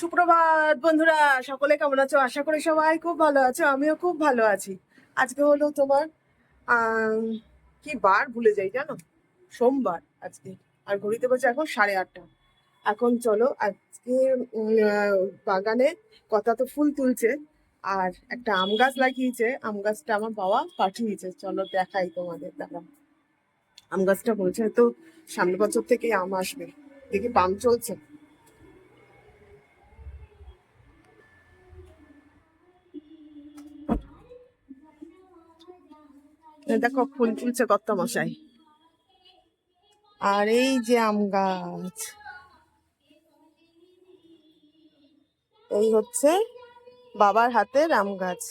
সুপ্রভাত বন্ধুরা, সকলে কেমন আছো? আশা করি সবাই খুব ভালো আছো, আমিও খুব ভালো আছি। আজকে হলো তোমার কি বার ভুলে যাই জানো? সোমবার আজকে, আর ঘড়িতে বলছে এখন সাড়ে আটটা। এখন চলো আজকে বাগানে কথা তো ফুল তুলছে, আর একটা আম গাছ লাগিয়েছে, আম গাছটা আমার বাবা পাঠিয়েছে। চলো দেখাই তোমাদের দাঁড়া আম গাছটা বলছে তো সামনের বছর থেকে আম আসবে। দেখি পাম চলছে? দেখো, ফুল তুলছে কত মশাই আর এই যে আম গাছ, এই হচ্ছে বাবার হাতের আম গাছ।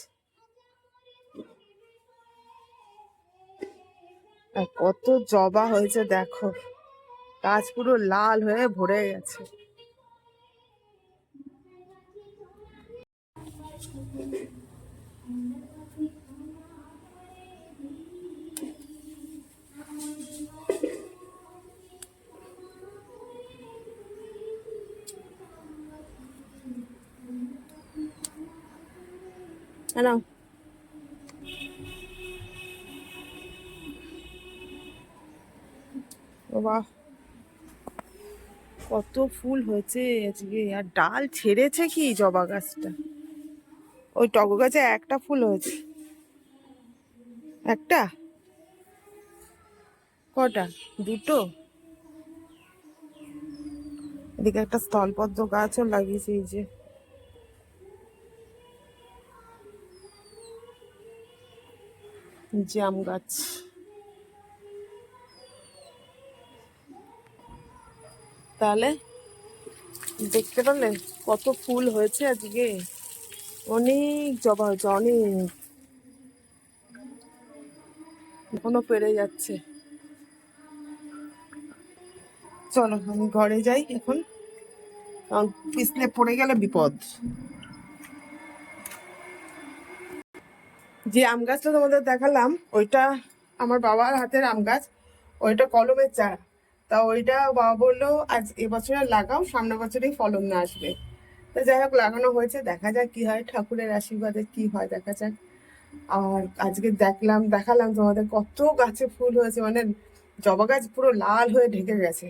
কত জবা হয়েছে, দেখো। গাছ পুরো লাল হয়ে ভরে গেছে। কেন বাবা, কত ফুল হয়েছে আজকে। আর ডাল ছেড়েছে কি জবা গাছটা? ওই টগো গাছে একটা ফুল হয়েছে। একটা? কটা? দুটো? এদিকে একটা স্থলপদ্ম গাছও লাগিয়েছে এই যে। জাম গাছ। তাহলে দেখতে পারলে কত ফুল হয়েছে আজকে। অনেক জবা হয়েছে অনেক। এখনও পেরে যাচ্ছে। চলো আমি ঘরে যাই এখন। কারণ পিছলে পড়ে গেলে বিপদ। যে আম গাছটা তোমাদের দেখালাম, ওইটা আমার বাবার হাতের আম গাছ, ওইটা কলমের চারা। তা ওইটা বাবা বলল, আজ এবছরে লাগাও সামনের বছরেই ফলন না আসবে। তো যাই হোক, লাগানো হয়েছে, দেখা যাক কি হয়, ঠাকুরের আশীর্বাদে কি হয়, দেখা যাক। আর আজকে দেখলাম, দেখালাম তোমাদের কত গাছে ফুল হয়েছে মানে জবা গাছ পুরো লাল হয়ে ঢেকে গেছে,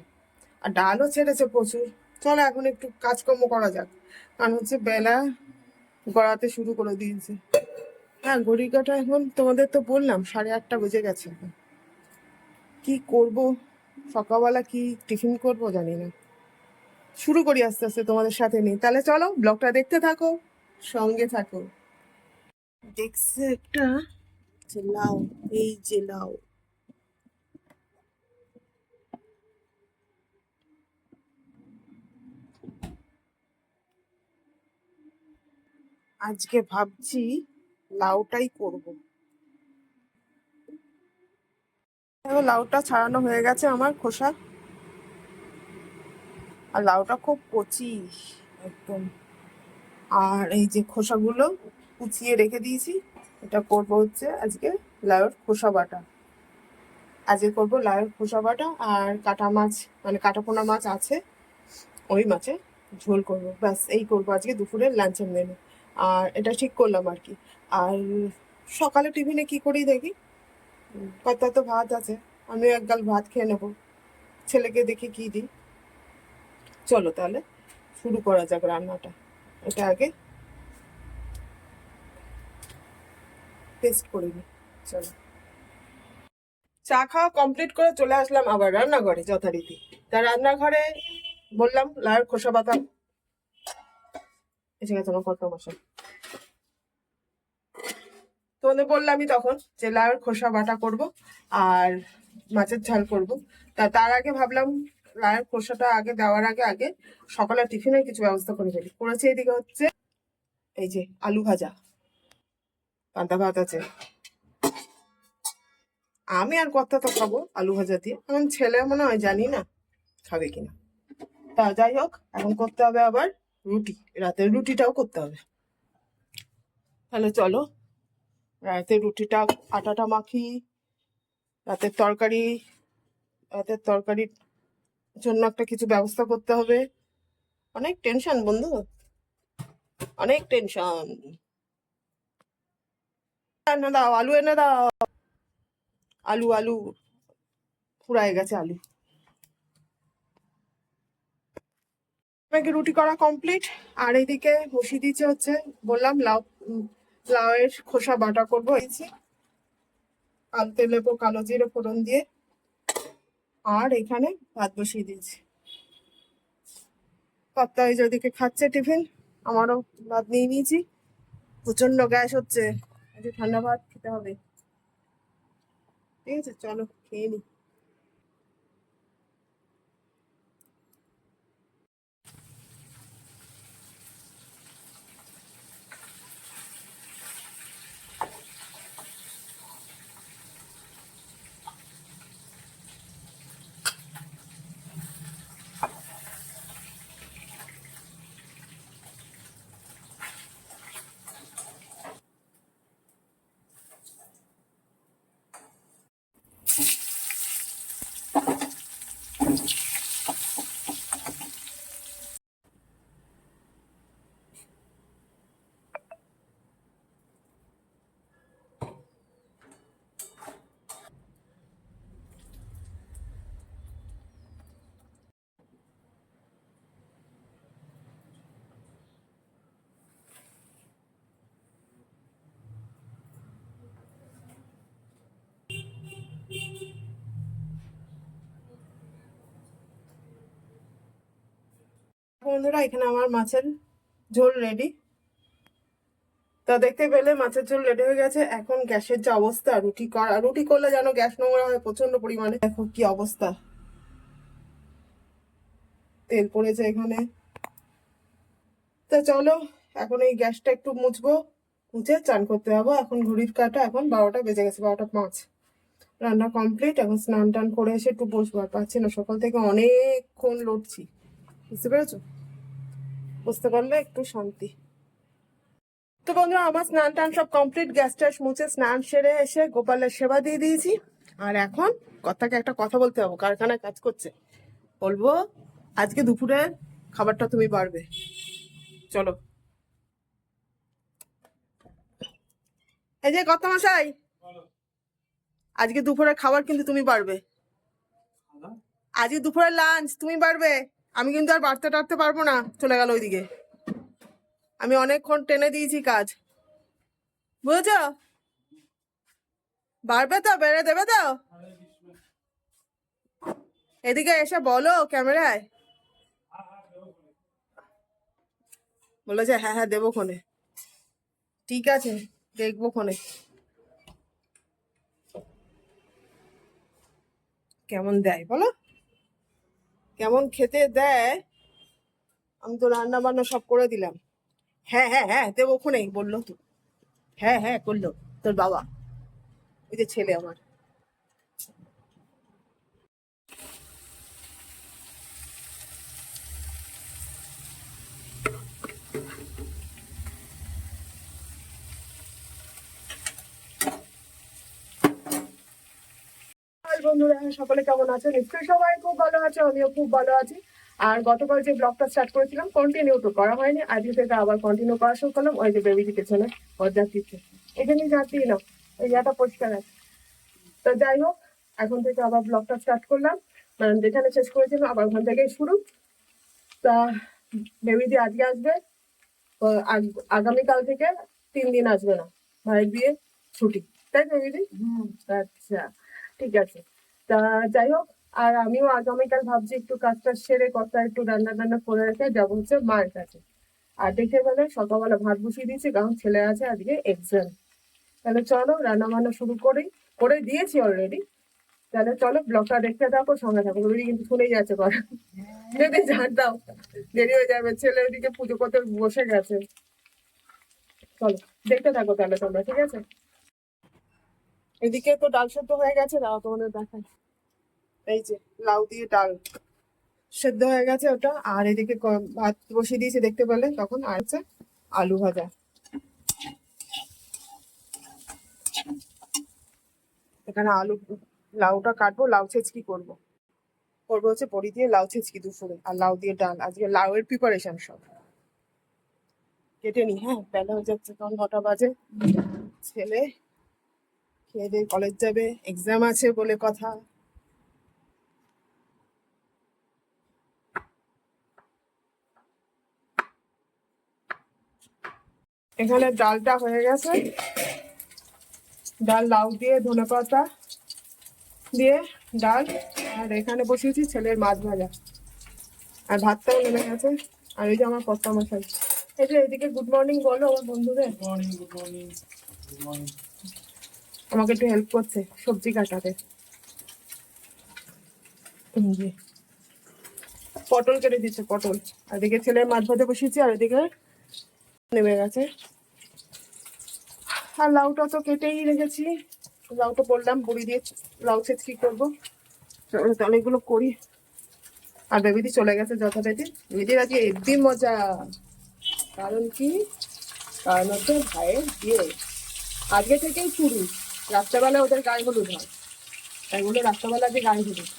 আর ডালও ছেড়েছে প্রচুর। চলো এখন একটু কাজকর্ম করা যাক, কারণ হচ্ছে বেলা গড়াতে শুরু করে দিয়েছে। হ্যাঁ ঘড়ি কাটা এখন তোমাদের তো বললাম, সাড়ে আটটা বেজে গেছে কি করব? সকালবেলা কি টিফিন করব জানি না। শুরু করি আস্তে আস্তে তোমাদের সাথে নিয়ে। তাহলে চলো, ব্লগটা দেখতে থাকো, সঙ্গে থাকো। দেখছে একটা লাউ এই যে আজকে ভাবছি লাউটাই করব। লাউটা ছাড়ানো হয়ে গেছে আমার খোসা। আর লাউটা খুব কচি একদম। আর এই যে খোসাগুলো কুচিয়ে রেখে দিয়েছি, এটা করব হচ্ছে আজকে লাউর খোসা বাটা। আজকে করব লাউর খোসা বাটা আর কাটা মাছ মানে কাটা পোনা মাছ আছে, ওই মাছে ঝোল করব। ব্যাস, এই করব আজকে দুপুরের লাঞ্চের মেনু আর এটা ঠিক করলাম আর কি। আর সকালে টিফিনে কি করি দেখি? কত তো ভাত আছে আমি এক গাল ভাত খেয়ে নেব। ছেলেকে দেখি কি দিই। চলো তাহলে, শুরু করা যাক রান্নাটা। এটা আগে টেস্ট করে নিই চলো। চা খাওয়া কমপ্লিট করে চলে আসলাম আবার রান্নাঘরে যথারীতি। তা রান্নাঘরে বললাম, লাউয়ের খোসা পাতা এসে গেছে আমার কত মশা তোমাদের বললামই তখন যে লাউয়ের খোসা বাটা করব আর মাছের ঝাল করব। তা তার আগে ভাবলাম লাউয়ের খোসাটা আগে দেওয়ার আগে আগে সকালে টিফিনের কিছু ব্যবস্থা করে ফেলি। করেছে এদিকে হচ্ছে এই যে আলু ভাজা, পান্তা ভাত আছে। আমি আর কত তো খাব আলু ভাজা দিয়ে। এখন ছেলে মনে হয় জানি না খাবে কিনা। তা যাই হোক, এখন করতে হবে আবার রুটি, রাতের রুটিটাও করতে হবে। তাহলে চলো রাতের রুটিটা, আটাটা মাখি রাতের তরকারি, রাতের তরকারির জন্য একটা কিছু ব্যবস্থা করতে হবে। অনেক টেনশন বন্ধু। অনেক টেনশন। এনে দাও, আলু এনে দাও। আলু আলু। ফুরায় গেছে আলু। রুটি করা কমপ্লিট আর এইদিকে বসিয়ে দিচ্ছে হচ্ছে, বললাম লাউ লাউয়ের খোসা বাটা করব আলতে লেবু কালো জিরে, ফোড়ন দিয়ে। আর এখানে ভাত বসিয়ে দিয়েছি। কর্তা ওই যে ওদিকে খাচ্ছে টিফিন, আমারও ভাত নিয়ে নিয়েছি। প্রচণ্ড গ্যাস হচ্ছে। আজকে ঠান্ডা ভাত খেতে হবে। ঠিক আছে, চলো, খেয়ে নি। বন্ধুরা, এখানে আমার মাছের ঝোল রেডি তা দেখতে পেলে মাছের ঝোল রেডি হয়ে গেছে। এখন গ্যাসের যে অবস্থা, রুটি করা, রুটি করলে যেন গ্যাস নোংরা হয় প্রচণ্ড পরিমাণে। দেখো কি অবস্থা। তেল পড়েছে এখানে। তা চলো, এখন এই গ্যাসটা একটু মুছবো। মুছে চান করতে যাব। এখন ঘড়ির কাটা, এখন বারোটা বেজে গেছে, বারোটা পাঁচ। রান্না কমপ্লিট এখন স্নান টান করে এসে একটু বসবো। আর পাচ্ছি না, সকাল থেকে অনেকক্ষণ লড়ছি। বুঝতে পেরেছ? বুঝতে পারলে একটু শান্তি। তো বন্ধুরা আমার স্নান টান সব কমপ্লিট গ্যাস ট্যাস মুছে স্নান সেরে এসে গোপালের সেবা দিয়ে দিয়েছি। আর এখন কথাকে একটা কথা বলতে হবে কারখানায় কাজ করছে। বলব আজকে দুপুরে খাবারটা তুমি পারবে চলো। এই যে কত মশাই আজকে দুপুরের খাবার কিন্তু তুমি পারবে আজকে দুপুরের লাঞ্চ তুমি পারবে আমি কিন্তু আর বাড়তে টাড়তে পারব না। চলে গেল ওইদিকে। আমি অনেকক্ষণ টেনে দিয়েছি কাজ। বুঝেছ? বাড়বে তো, বেড়ে দেবে তো? এদিকে এসে বলো ক্যামেরায়। বলেছে হ্যাঁ হ্যাঁ দেবো ক্ষণে ঠিক আছে, দেখব ক্ষণে কেমন দেয়, বলো? কেমন খেতে দেয়, আমি তো রান্না বান্না সব করে দিলাম। হ্যাঁ হ্যাঁ হ্যাঁ দেবো ওখানেই, বলল তো। হ্যাঁ হ্যাঁ করল, তোর বাবা। ওই যে ছেলে আমার। বন্ধুরা সকলে কেমন আছো? নিশ্চয়ই সবাই খুব ভালো আছে আমিও খুব ভালো আছি। আর গতকাল যে ব্লগটা স্টার্ট করেছিলাম কন্টিনিউ তো করা হয়নি। আজকে থেকে আবার কন্টিনিউ করা শুরু করলাম। ওই যে বেবিটি পেছনে ওর যাচ্ছিচ্ছে এখানে যাচ্ছি না ওই জায়গাটা পরিষ্কার আছে। তো যাই হোক এখন থেকে আবার ব্লগটা স্টার্ট করলাম। মানে যেখানে শেষ করেছিলাম আবার ওখান থেকেই শুরু। তা বেবিটি আজকে আসবে আগ- আগামীকাল থেকে তিন দিন আসবে না। ভাইয়ের বিয়ে ছুটি। তাই তো বেবিটি আচ্ছা ঠিক আছে। তা যাই হোক, আর আমিও আগামীকাল ভাবছি একটু কাজটা সেরে কথা একটু রান্না টান্না করে রেখে যাব হচ্ছে মায়ের কাছে। আর দেখে বলে সকালবেলা ভাত বসিয়ে দিয়েছি, কারণ ছেলে আছে আজকে এক্সাম তাহলে চলো রান্না বান্না শুরু করি, করে দিয়েছি অলরেডি তাহলে চলো ব্লগটা দেখতে থাকো, সঙ্গে থাকো। রুদি কিন্তু শুনেই যাচ্ছে কথা যদি জানতাম, দেরি হয়ে যাবে, ছেলে ওদিকে পুজো করতে বসে গেছে। চলো, দেখতে থাকো তাহলে তোমরা, ঠিক আছে? এদিকে তো ডাল সেদ্ধ হয়ে গেছে, দাও তোমাদের দেখাই। এই যে, লাউ দিয়ে ডাল সেদ্ধ হয়ে গেছে ওটা, আর এদিকে ভাত বসিয়ে দিয়েছি, দেখতে পেলে? তখন আর হচ্ছে আলু ভাজা। এখানে আলু, লাউটা কাটবো, লাউ ছেচকি করব। করব হচ্ছে বড়ি দিয়ে লাউ ছেচকি দুপুরে, আর লাউ দিয়ে ডাল। আজকে লাউয়ের প্রিপারেশন সব। কেটে নি হ্যাঁ? বেলা হয়ে যাচ্ছে, তখন নটা বাজে। ছেলে খেয়ে দিয়ে কলেজ যাবে এক্সাম আছে বলে কথা। এখানে ডালটা হয়ে গেছে। ডাল লাউ দিয়ে, ধনে পাতা দিয়ে ডাল, আর এখানে বসিয়েছি ছেলের মাছ ভাজা। আর ভাতটাও নেমে গেছে। আর এই যে আমার কর্তা মশাই। এই যে এদিকে গুড মর্নিং বলো, আমার বন্ধুদের। Morning good morning good morning আমাকে একটু হেল্প করছে সবজি কাটাতে। পটল কেটে দিচ্ছে পটল। আর এদিকে ছেলের মাছ ভাজা বসিয়েছি আর এদিকে নেমে গেছে। আর লাউটা তো কেটেই রেখেছি। লাউটা বললাম বুড়ি দিয়ে লাউ ছেঁচকি করব? অনেকগুলো করি। আর বেবিদি চলে গেছে যথারীতি। বেবিদির আজকে এদ্দি মজা। কারণ কি? কারণ হচ্ছে ভাইয়ের বিয়ে। আজকে থেকেই শুরু। রাত্রেবেলা ওদের গায়ে হলুদ হয়। তাই বলে রাত্রেবেলা যে গায়ে হলুদ।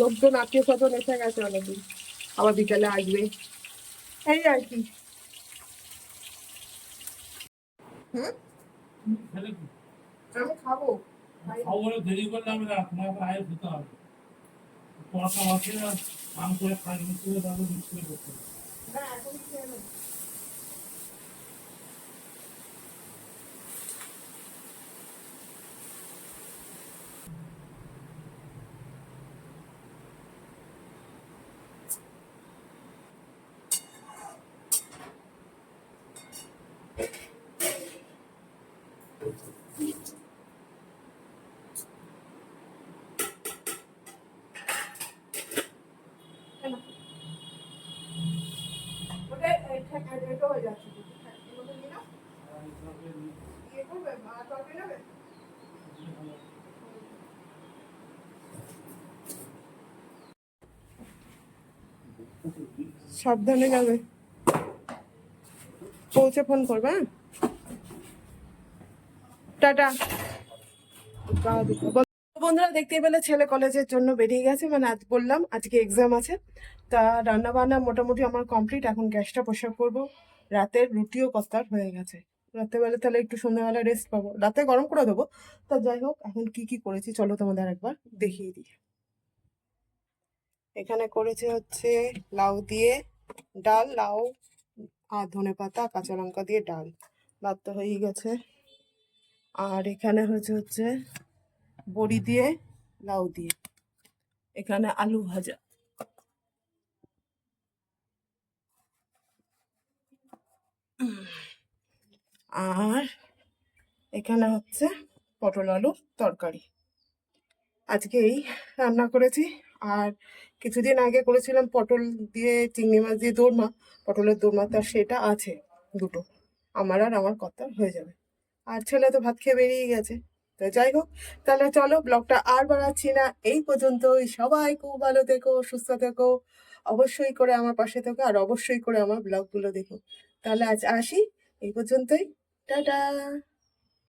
লোকজন আত্মীয় স্বজন এসে গেছে অনেকদিন আবার বিকেলে আসবে। এই আর কি? আমি খাব। খাব দেরি করলে আমি না আয় খেতে হবে। পড়াশোনা খাই মিক্স করে তারপর মিক্স করে করতে হবে। সাবধানে যাবে। পৌঁছে ফোন করবে হ্যাঁ? টাটা। বন্ধুরা দেখতে পেলে ছেলে কলেজের জন্য বেরিয়ে গেছে। মানে আজ বললাম, আজকে এক্সাম আছে। তা রান্না বান্না মোটামুটি আমার কমপ্লিট এখন গ্যাসটা পরিষ্কার করব। রাতের রুটিও কস্তার হয়ে গেছে। রাত্রেবেলা তাহলে একটু সন্ধ্যাবেলা রেস্ট পাবো। রাতে গরম করে দেবো। তা যাই হোক, এখন কি কি করেছি চলো তোমাদের একবার দেখিয়ে দিই। এখানে করেছে হচ্ছে লাউ দিয়ে ডাল, লাউ আর ধনে পাতা, কাঁচা লঙ্কা দিয়ে ডাল। ভাত তো হয়েই গেছে। আর এখানে হচ্ছে হচ্ছে বড়ি দিয়ে লাউ দিয়ে। এখানে আলু ভাজা। আর এখানে হচ্ছে পটল আলু তরকারি। আজকে এই রান্না করেছি। আর কিছুদিন আগে করেছিলাম পটল দিয়ে চিংড়ি মাছ দিয়ে দোরমা। পটলের দোরমা তার সেটা আছে দুটো। আমার আর আমার কর্তার হয়ে যাবে। আর ছেলে তো ভাত খেয়ে বেরিয়ে গেছে। তো যাই হোক, তাহলে চলো ব্লগটা আর বাড়াচ্ছি না। এই পর্যন্তই। সবাই খুব ভালো থেকো, সুস্থ থেকো। অবশ্যই করে আমার পাশে থেকো। আর অবশ্যই করে আমার ব্লগগুলো দেখো। তাহলে আজ আসি এই পর্যন্তই। টাটা!